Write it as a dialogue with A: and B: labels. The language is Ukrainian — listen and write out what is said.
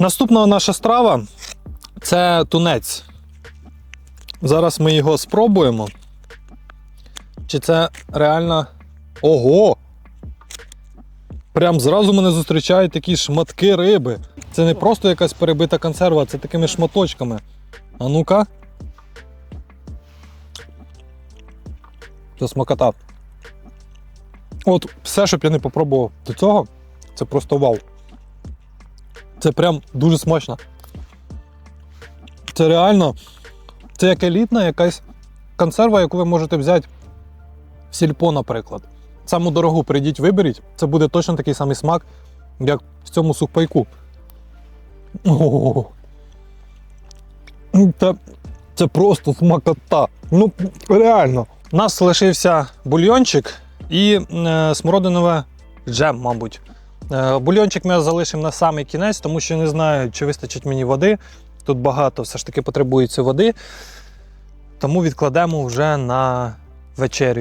A: Наступна наша страва це тунець. Зараз ми його спробуємо. Чи це реально. Ого! Прям зразу мене зустрічають такі шматки риби. Це не просто якась перебита консерва, це такими шматочками. А ну-ка. Це смакота. От все, що б я не попробував до цього, це просто вау. Це прям дуже смачно. Це реально. Це як елітна якась консерва, яку ви можете взяти в сільпо, наприклад. Саму дорогу прийдіть, виберіть. Це буде точно такий самий смак, як в цьому сухпайку. Ого. Це, це просто смакота. Ну, реально. У нас лишився бульйончик і е, смородинове джем, мабуть. Е, бульйончик ми залишимо на самий кінець, тому що не знаю, чи вистачить мені води. Тут багато все ж таки потребується води. Тому відкладемо вже на вечерю.